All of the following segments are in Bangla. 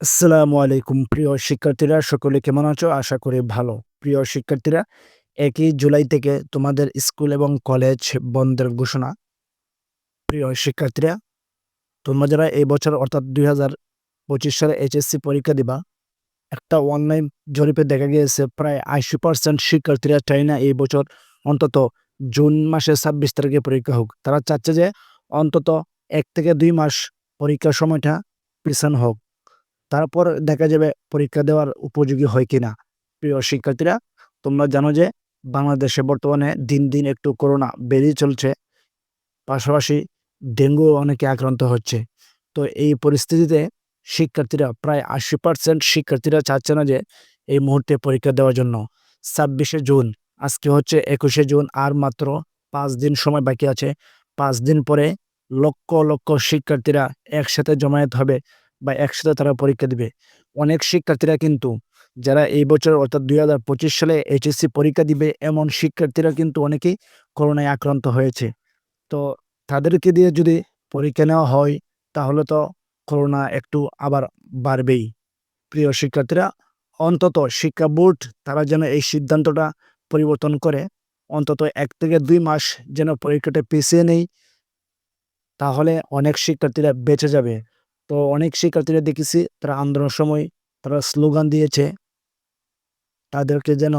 আসসালামু আলাইকুম, প্রিয় শিক্ষার্থীরা, সকলে কেমন আছো? আশা করি ভালো। প্রিয় শিক্ষার্থীরা, একই জুলাই থেকে তোমাদের স্কুল এবং কলেজ বন্ধের ঘোষণা। প্রিয় শিক্ষার্থীরা, তোমরা যারা এই বছর অর্থাৎ দুই হাজার পঁচিশ সালে এইচএসসি পরীক্ষা দিবা, একটা অনলাইন জরিপে দেখা গিয়েছে, প্রায় আশি পার্সেন্ট শিক্ষার্থীরা চায় না এই বছর অন্তত জুন মাসে ছাব্বিশ তারিখে পরীক্ষা হোক। তারা চাচ্ছে যে অন্তত এক থেকে দুই মাস পরীক্ষার সময়টা পিছানো হোক। তারপর দেখা যাবে পরীক্ষা দেওয়ার উপযোগী হয় কিনা। প্রিয় শিক্ষার্থীরা, তোমরা জানো যে বাংলাদেশে বর্তমানে দিন দিন একটু করোনা বেড়েই চলছে। পাশাপাশি ডেঙ্গু অনেকে আক্রান্ত হচ্ছে। তো এই পরিস্থিতিতে শিক্ষার্থীরা, প্রায় আশি পার্সেন্ট শিক্ষার্থীরা চাচ্ছে না যে এই মুহূর্তে পরীক্ষা দেওয়ার জন্য। ছাব্বিশে জুন, আজকে হচ্ছে একুশে জুন আর মাত্র পাঁচ দিন সময় বাকি আছে। পাঁচ দিন পরে লক্ষ লক্ষ শিক্ষার্থীরা একসাথে জমায়েত হবে বা একসাথে তারা পরীক্ষা দিবে। অনেক শিক্ষার্থীরা কিন্তু, যারা এই বছর অর্থাৎ দুই হাজার পঁচিশ সালে এইচএসসি পরীক্ষা দিবে, এমন শিক্ষার্থীরা কিন্তু অনেকেই করোনায় আক্রান্ত হয়েছে। তো তাদেরকে দিয়ে যদি পরীক্ষা নেওয়া হয়, তাহলে তো করোনা একটু আবার বাড়বেই। প্রিয় শিক্ষার্থীরা, অন্তত শিক্ষা বোর্ড তারা যেন এই সিদ্ধান্তটা পরিবর্তন করে, অন্তত এক থেকে দুই মাস যেন পরীক্ষাটা পিছিয়ে নেই, তাহলে অনেক শিক্ষার্থীরা বেঁচে যাবে। তো অনেক শিক্ষার্থীরা দেখেছি, তারা আন্দোলনের সময় তারা স্লোগান দিয়েছে, তাদেরকে যেন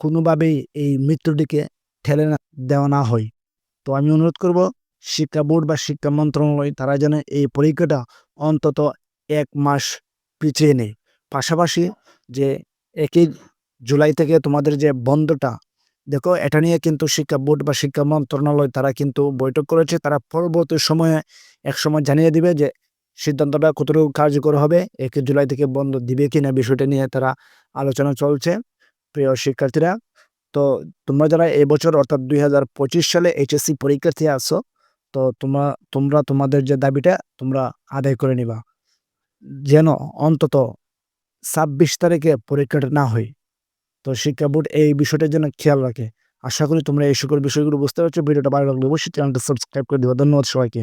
কোনোভাবেই এই মৃত্যুটিকে ঠেলে দেওয়া না হয়। তো আমি অনুরোধ করব, শিক্ষা বোর্ড বা শিক্ষা মন্ত্রণালয়, তারা যেন এই পরীক্ষাটা অন্তত এক মাস পিছিয়ে নেয়। পাশাপাশি যে একই জুলাই থেকে তোমাদের যে বন্ধটা, দেখো এটা নিয়ে কিন্তু শিক্ষা বোর্ড বা শিক্ষা মন্ত্রণালয়, তারা কিন্তু বৈঠক করেছে, তারা পরবর্তী সময়ে এক সময় জানিয়ে দিবে যে সিদ্ধান্তটা কতটুকু কার্যকর হবে? একে জুলাই থেকে বন্ধ দিবে কিনা বিষয়টা নিয়ে তারা আলোচনা চলছে, প্রিয় শিক্ষার্থীরা। তো তোমরা যারা এবছর অর্থাৎ দুই হাজার পঁচিশ সালে এইচএসসি পরীক্ষার্থী আসো তো তোমরা তোমরা তোমাদের যে দাবিটা, তোমরা আদায় করে নিবা। যেন অন্তত ছাব্বিশ তারিখে পরীক্ষাটা না হয়। তো শিক্ষা বোর্ড এই বিষয়টার জন্য খেয়াল রাখে। আশা করি তোমরা এই সকল বিষয়গুলো বুঝতে পারছ। ভিডিওটা ভালো লাগলে অবশ্যই চ্যানেলটা সাবস্ক্রাইব করে দিবা। ধন্যবাদ সবাইকে।